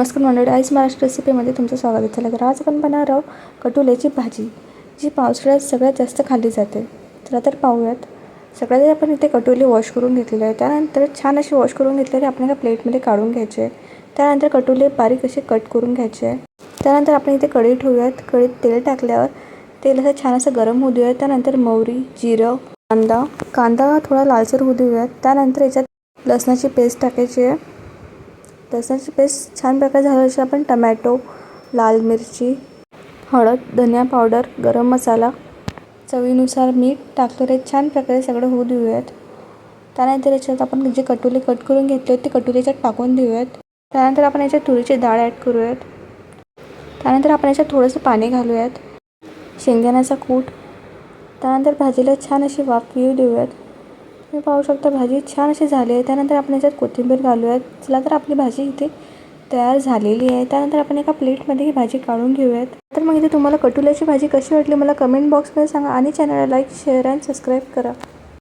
नमस्कार मंडळी आईस महाराष्ट्र रेसिपीमध्ये तुमचं स्वागत आहे. चला तर आज आपण बनणार आहोत कटुल्याची भाजी जी पावसाळ्यात सगळ्यात जास्त खाल्ली जाते. चला तर पाहूयात. सगळ्यात आपण इथे कटोली वॉश करून घेतलेली आहे. त्यानंतर छान अशी वॉश करून घेतलेली आपण प्लेटमध्ये काढून घ्यायचे त्यानंतर कटोले बारीक असे कट करून घ्यायचे त्यानंतर आपण इथे कढई ठेवूयात. कढईत तेल टाकल्यावर तेल असं छान असं गरम होऊ देऊयात. त्यानंतर मोहरी जिरं कांदा. कांदा थोडा लालसर होऊ देऊयात. त्यानंतर याच्यात लसणाची पेस्ट टाकायची आहे. लसणाची पेस्ट छान प्रकारे झाल्याची आपण टमॅटो लाल मिरची हळद धनिया पावडर गरम मसाला चवीनुसार मीठ टाकलेले छान प्रकारे सगळं होऊ देऊयात. त्यानंतर याच्यात आपण जे कटोले कट करून घेतले ते कटोले याच्यात टाकून देऊयात. त्यानंतर आपण याच्यात तुरीची डाळ ॲड करूयात. त्यानंतर आपण याच्यात थोडंसं पाणी घालूयात. शेंगदाण्याचा कूट. त्यानंतर भाजीला छान अशी वाफ येऊ देऊयात. तुम्ही पाहू शकता भाजी छान अशी झाली आहे. त्यानंतर आपण याच्यात कोथिंबीर घालूयात चला तर आपली भाजी इथे तयार झालेली आहे. त्यानंतर आपण एका प्लेटमध्ये ही भाजी काढून घेऊयात. तर मग इथे तुम्हाला कटुल्याची भाजी कशी वाटली मला कमेंट बॉक्समध्ये सांगा आणि चॅनलला लाईक शेअर अँड सबस्क्राईब करा.